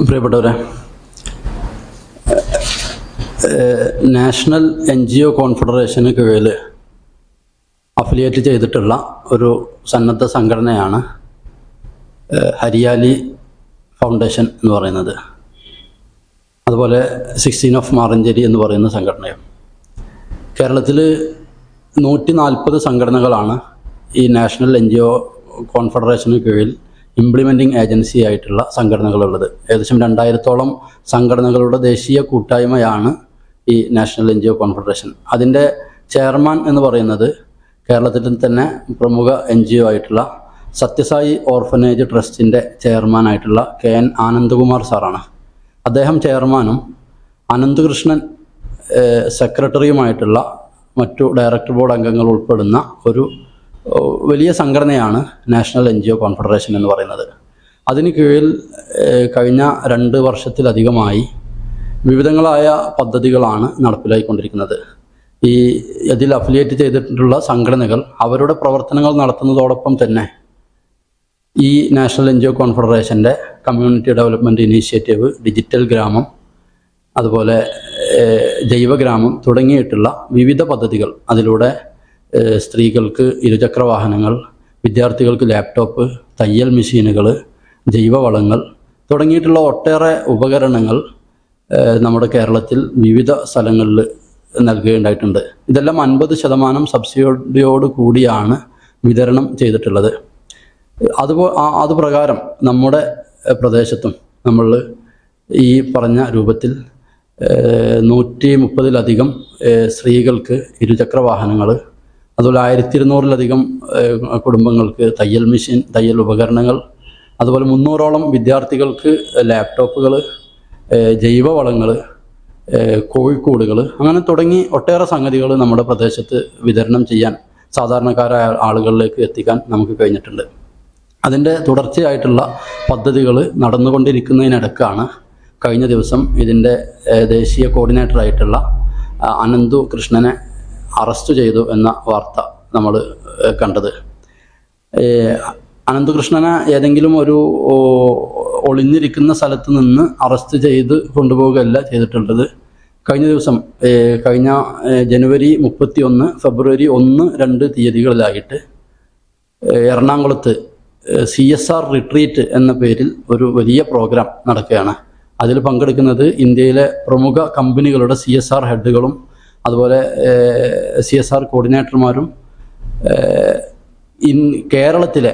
പ്രിയപ്പെട്ടവരെ national N G O കോൺഫെഡറേഷന് കീഴിൽ അഫിലിയേറ്റ് ചെയ്തിട്ടുള്ള ഒരു സന്നദ്ധ സംഘടനയാണ് ഹരിയാലി ഫൗണ്ടേഷൻ എന്ന് പറയുന്നത്. അതുപോലെ സിക്സ്റ്റീൻ ഓഫ് മാറഞ്ചേരി എന്ന് പറയുന്ന സംഘടനയും. കേരളത്തിൽ നൂറ്റി നാൽപ്പത് സംഘടനകളാണ് ഈ നാഷണൽ എൻ ജി ഒ കോൺഫെഡറേഷന് കീഴിൽ ഇംപ്ലിമെന്റിംഗ് ഏജൻസി ആയിട്ടുള്ള സംഘടനകളുള്ളത്. ഏകദേശം രണ്ടായിരത്തോളം സംഘടനകളുടെ ദേശീയ കൂട്ടായ്മയാണ് ഈ national N G O confederation അതിന്റെ ചെയർമാൻ എന്ന് പറയുന്നത് കേരളത്തിൽ തന്നെ പ്രമുഖ എൻ ജി ഒ ആയിട്ടുള്ള സത്യസായി ഓർഫനേജ് ട്രസ്റ്റിന്റെ ചെയർമാനായിട്ടുള്ള കെ എൻ ആനന്ദകുമാർ സാറാണ്. അദ്ദേഹം ചെയർമാനും അനന്തകൃഷ്ണൻ സെക്രട്ടറിയുമായിട്ടുള്ള മറ്റു ഡയറക്ടർ ബോർഡ് അംഗങ്ങൾ ഉൾപ്പെടുന്ന ഒരു വലിയ സംഘടനയാണ് national N G O confederation എന്ന് പറയുന്നത്. അതിന് കീഴിൽ കഴിഞ്ഞ രണ്ട് വർഷത്തിലധികമായി വിവിധങ്ങളായ പദ്ധതികളാണ് നടപ്പിലായിക്കൊണ്ടിരിക്കുന്നത്. ഈ ഇതിൽ അഫിലിയേറ്റ് ചെയ്തിട്ടുള്ള സംഘടനകൾ അവരുടെ പ്രവർത്തനങ്ങൾ നടത്തുന്നതോടൊപ്പം തന്നെ ഈ നാഷണൽ എൻ ജി ഒ കോൺഫെഡറേഷന്റെ കമ്മ്യൂണിറ്റി ഡെവലപ്മെന്റ് ഇനീഷ്യേറ്റീവ് ഡിജിറ്റൽ ഗ്രാമം അതുപോലെ ജൈവഗ്രാമം തുടങ്ങിയിട്ടുള്ള വിവിധ പദ്ധതികൾ അതിലൂടെ സ്ത്രീകൾക്ക് ഇരുചക്ര വാഹനങ്ങൾ വിദ്യാർത്ഥികൾക്ക് ലാപ്ടോപ്പ് തയ്യൽ മെഷീനുകൾ ജൈവവളങ്ങൾ തുടങ്ങിയിട്ടുള്ള ഒട്ടേറെ ഉപകരണങ്ങൾ നമ്മുടെ കേരളത്തിൽ വിവിധ സ്ഥലങ്ങളിൽ നൽകുകയുണ്ടായിട്ടുണ്ട്. ഇതെല്ലാം അൻപത് ശതമാനം സബ്സിഡിയോട് കൂടിയാണ് വിതരണം ചെയ്തിട്ടുള്ളത്. അതുപോ അതുപ്രകാരം അത് പ്രകാരം നമ്മുടെ പ്രദേശത്തും നമ്മൾ ഈ പറഞ്ഞ രൂപത്തിൽ നൂറ്റി മുപ്പതിലധികം സ്ത്രീകൾക്ക് ഇരുചക്ര വാഹനങ്ങൾ അതുപോലെ ആയിരത്തി ഇരുന്നൂറിലധികം കുടുംബങ്ങൾക്ക് തയ്യൽ മെഷീൻ തയ്യൽ ഉപകരണങ്ങൾ അതുപോലെ മുന്നൂറോളം വിദ്യാർത്ഥികൾക്ക് ലാപ്ടോപ്പുകൾ ജൈവവളങ്ങൾ കോഴിക്കൂടുകൾ അങ്ങനെ തുടങ്ങി ഒട്ടേറെ സംഗതികൾ നമ്മുടെ പ്രദേശത്ത് വിതരണം ചെയ്യാൻ സാധാരണക്കാരായ ആളുകളിലേക്ക് എത്തിക്കാൻ നമുക്ക് കഴിഞ്ഞിട്ടുണ്ട്. അതിന്റെ തുടർച്ചയായിട്ടുള്ള പദ്ധതികൾ നടന്നുകൊണ്ടിരിക്കുന്നതിനിടക്കാണ് കഴിഞ്ഞ ദിവസം ഇതിന്റെ ദേശീയ കോർഡിനേറ്ററായിട്ടുള്ള അനന്തു കൃഷ്ണനെ അറസ്റ്റ് ചെയ്തു എന്ന വാർത്ത നമ്മൾ കണ്ടത്. അനന്തകൃഷ്ണനെ ഏതെങ്കിലും ഒരു ഒളിഞ്ഞിരിക്കുന്ന സ്ഥലത്ത് നിന്ന് അറസ്റ്റ് ചെയ്ത് കൊണ്ടുപോവുകയല്ല ചെയ്തിട്ടുള്ളത്. കഴിഞ്ഞ ദിവസം കഴിഞ്ഞ ജനുവരി മുപ്പത്തി ഒന്ന് ഫെബ്രുവരി ഒന്ന് രണ്ട് തീയതികളിലായിട്ട് എറണാകുളത്ത് സി എസ് ആർ റിട്രീറ്റ് എന്ന പേരിൽ ഒരു വലിയ പ്രോഗ്രാം നടക്കുകയാണ്. അതിൽ പങ്കെടുക്കുന്നത് ഇന്ത്യയിലെ പ്രമുഖ കമ്പനികളുടെ സി എസ് ആർ ഹെഡുകളും അതുപോലെ സി എസ് ആർ കോർഡിനേറ്റർമാരും ഇൻ കേരളത്തിലെ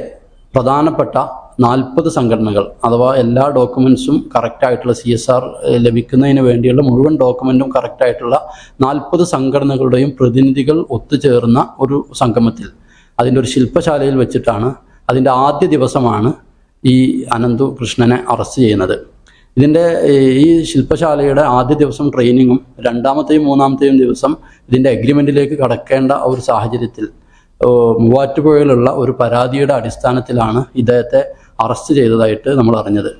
പ്രധാനപ്പെട്ട നാൽപ്പത് സംഘടനകൾ അഥവാ എല്ലാ ഡോക്യുമെൻസും കറക്റ്റായിട്ടുള്ള സി എസ് ആർ ലഭിക്കുന്നതിന് വേണ്ടിയുള്ള മുഴുവൻ ഡോക്യുമെന്റും കറക്റ്റായിട്ടുള്ള നാൽപ്പത് സംഘടനകളുടെയും പ്രതിനിധികൾ ഒത്തുചേർന്ന ഒരു സംഗമത്തിൽ. അതിന്റെ ഒരു ശില്പശാലയിൽ വെച്ചിട്ടാണ് അതിന്റെ ആദ്യ ദിവസമാണ് ഈ അനന്തു കൃഷ്ണനെ അറസ്റ്റ് ചെയ്യുന്നത്. ഇതിന്റെ ഈ ശില്പശാലയുടെ ആദ്യ ദിവസം ട്രെയിനിങ്ങും രണ്ടാമത്തെയും മൂന്നാമത്തെയും ദിവസം ഇതിന്റെ അഗ്രിമെന്റിലേക്ക് കടക്കേണ്ട ഒരു സാഹചര്യത്തിൽ മൂവാറ്റുപുഴയിലുള്ള ഒരു പരാതിയുടെ അടിസ്ഥാനത്തിലാണ് ഇദ്ദേഹത്തെ അറസ്റ്റ് ചെയ്തതായിട്ട് നമ്മൾ അറിഞ്ഞത്.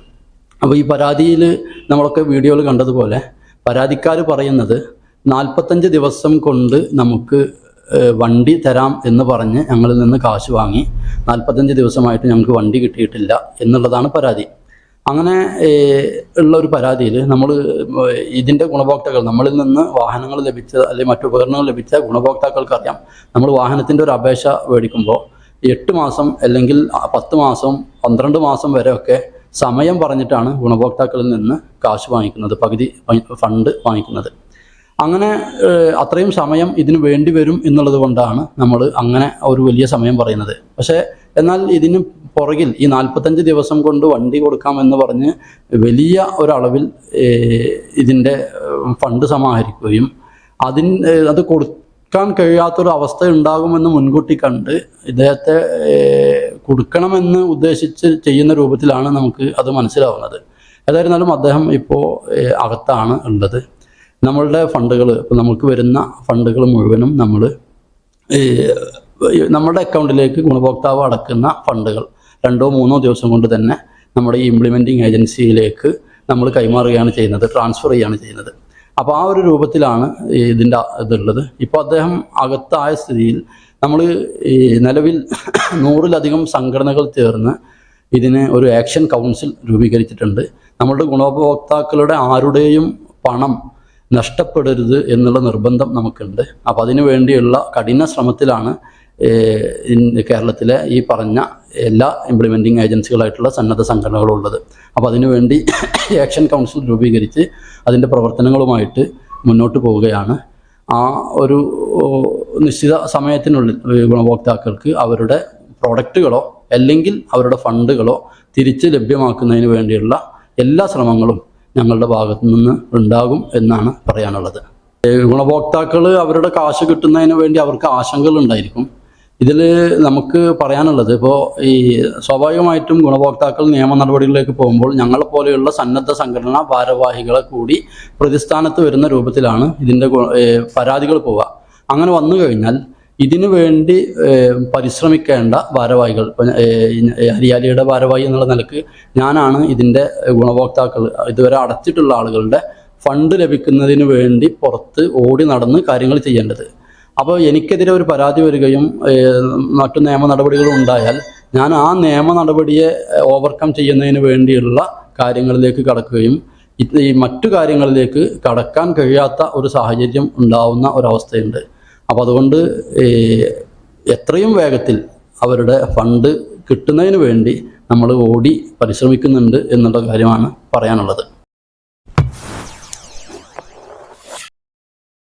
അപ്പോൾ ഈ പരാതിയിൽ നമ്മളൊക്കെ വീഡിയോയിൽ കണ്ടതുപോലെ പരാതിക്കാർ പറയുന്നത് നാൽപ്പത്തഞ്ച് ദിവസം കൊണ്ട് നമുക്ക് വണ്ടി തരാം എന്ന് പറഞ്ഞ് ഞങ്ങളിൽ നിന്ന് കാശ് വാങ്ങി നാൽപ്പത്തഞ്ച് ദിവസമായിട്ട് ഞങ്ങൾക്ക് വണ്ടി കിട്ടിയിട്ടില്ല എന്നുള്ളതാണ് പരാതി. അങ്ങനെ ഉള്ള ഒരു പരാതിയിൽ നമ്മൾ ഇതിന്റെ ഗുണഭോക്താക്കൾ നമ്മളിൽ നിന്ന് വാഹനങ്ങൾ ലഭിച്ച അല്ലെങ്കിൽ മറ്റു ഉപകരണങ്ങൾ ലഭിച്ച ഗുണഭോക്താക്കൾക്കറിയാം. നമ്മൾ വാഹനത്തിന്റെ ഒരു അപേക്ഷ മേടിക്കുമ്പോൾ എട്ട് മാസം അല്ലെങ്കിൽ പത്ത് മാസം പന്ത്രണ്ട് മാസം വരെയൊക്കെ സമയം പറഞ്ഞിട്ടാണ് ഗുണഭോക്താക്കളിൽ നിന്ന് കാശ് വാങ്ങിക്കുന്നത് പകുതി ഫണ്ട് വാങ്ങിക്കുന്നത്. അങ്ങനെ അത്രയും സമയം ഇതിന് വേണ്ടി വരും എന്നുള്ളത് കൊണ്ടാണ് നമ്മൾ അങ്ങനെ ഒരു വലിയ സമയം പറയുന്നത്. പക്ഷേ എന്നാൽ ഇതിന് പുറകിൽ ഈ നാൽപ്പത്തഞ്ച് ദിവസം കൊണ്ട് വണ്ടി കൊടുക്കാമെന്ന് പറഞ്ഞ് വലിയ ഒരളവിൽ ഇതിന്റെ ഫണ്ട് സമാഹരിക്കുകയും അതിന് അത് കൊടുക്കാൻ കഴിയാത്തൊരു അവസ്ഥ ഉണ്ടാകുമെന്ന് മുൻകൂട്ടി കണ്ട് ഇദ്ദേഹത്തെ കൊടുക്കണമെന്ന് ഉദ്ദേശിച്ച് ചെയ്യുന്ന രൂപത്തിലാണ് നമുക്ക് അത് മനസ്സിലാവുന്നത്. ഏതായിരുന്നാലും അദ്ദേഹം ഇപ്പോൾ അകത്താണ് ഉള്ളത്. നമ്മളുടെ ഫണ്ടുകൾ നമുക്ക് വരുന്ന ഫണ്ടുകൾ മുഴുവനും നമ്മൾ നമ്മുടെ അക്കൗണ്ടിലേക്ക് ഗുണഭോക്താവ് അടക്കുന്ന ഫണ്ടുകൾ രണ്ടോ മൂന്നോ ദിവസം കൊണ്ട് തന്നെ നമ്മുടെ ഈ ഇംപ്ലിമെന്റിംഗ് ഏജൻസിയിലേക്ക് നമ്മൾ കൈമാറുകയാണ് ചെയ്യുന്നത് ട്രാൻസ്ഫർ ചെയ്യുകയാണ് ചെയ്യുന്നത്. അപ്പോൾ ആ ഒരു രൂപത്തിലാണ് ഇതിന്റെ ഇതുള്ളത്. ഇപ്പോൾ അദ്ദേഹം അകത്തായ സ്ഥിതിയിൽ നമ്മൾ ഈ നിലവിൽ നൂറിലധികം സംഘടനകൾ ചേർന്ന് ഇതിന് ഒരു ആക്ഷൻ കൗൺസിൽ രൂപീകരിച്ചിട്ടുണ്ട്. നമ്മളുടെ ഗുണഭോക്താക്കളുടെ ആരുടെയും പണം നഷ്ടപ്പെടരുത് എന്നുള്ള നിർബന്ധം നമുക്കുണ്ട്. അപ്പോൾ അതിനു വേണ്ടിയുള്ള കഠിന ശ്രമത്തിലാണ് കേരളത്തിലെ ഈ പറഞ്ഞ എല്ലാ ഇംപ്ലിമെന്റിംഗ് ഏജൻസികളായിട്ടുള്ള സന്നദ്ധ സംഘടനകളുള്ളത്. അപ്പോൾ അതിനുവേണ്ടി ആക്ഷൻ കൗൺസിൽ രൂപീകരിച്ച് അതിന്റെ പ്രവർത്തനങ്ങളുമായിട്ട് മുന്നോട്ട് പോവുകയാണ്. ആ ഒരു നിശ്ചിത സമയത്തിനുള്ളിൽ ഗുണഭോക്താക്കൾക്ക് അവരുടെ പ്രോഡക്റ്റുകളോ അല്ലെങ്കിൽ അവരുടെ ഫണ്ടുകളോ തിരിച്ച് ലഭ്യമാക്കുന്നതിന് വേണ്ടിയുള്ള എല്ലാ ശ്രമങ്ങളും ഞങ്ങളുടെ ഭാഗത്തു നിന്ന് ഉണ്ടാകും എന്നാണ് പറയാനുള്ളത്. ഗുണഭോക്താക്കൾ അവരുടെ കാശ് കിട്ടുന്നതിന് വേണ്ടി അവർക്ക് ആശങ്കകളുണ്ടായിരിക്കും ഇതിൽ നമുക്ക് പറയാനുള്ളത് ഇപ്പോൾ ഈ സ്വാഭാവികമായിട്ടും ഗുണഭോക്താക്കൾ നിയമ നടപടികളിലേക്ക് പോകുമ്പോൾ ഞങ്ങളെ പോലെയുള്ള സന്നദ്ധ സംഘടനാ ഭാരവാഹികളെ കൂടി പ്രതിസ്ഥാനത്ത് വരുന്ന രൂപത്തിലാണ് ഇതിന്റെ പരാതികൾ പോവുക. അങ്ങനെ വന്നു കഴിഞ്ഞാൽ ഇതിനു വേണ്ടി പരിശ്രമിക്കേണ്ട ഭാരവാഹികൾ ഹരിയാലിയുടെ ഭാരവാഹി എന്നുള്ള നിലയ്ക്ക് ഞാനാണ് ഇതിന്റെ ഗുണഭോക്താക്കൾ. ഇതുവരെ അടച്ചിട്ടുള്ള ആളുകളുടെ ഫണ്ട് ലഭിക്കുന്നതിന് വേണ്ടി പുറത്ത് ഓടി നടന്ന് കാര്യങ്ങൾ ചെയ്യേണ്ടത്. അപ്പോൾ എനിക്കെതിരെ ഒരു പരാതി വരികയും മറ്റു നിയമ നടപടികളും ഉണ്ടായാൽ ഞാൻ ആ നിയമ നടപടിയെ ഓവർകം ചെയ്യുന്നതിന് വേണ്ടിയുള്ള കാര്യങ്ങളിലേക്ക് കടക്കുകയും ഈ മറ്റു കാര്യങ്ങളിലേക്ക് കടക്കാൻ കഴിയാത്ത ഒരു സാഹചര്യം ഉണ്ടാവുന്ന ഒരവസ്ഥയുണ്ട്. അപ്പോൾ അതുകൊണ്ട് എത്രയും വേഗത്തിൽ അവരുടെ ഫണ്ട് കിട്ടുന്നതിന് വേണ്ടി നമ്മൾ ഓടി പരിശ്രമിക്കുന്നുണ്ട് എന്നുള്ള കാര്യമാണ് പറയാനുള്ളത്.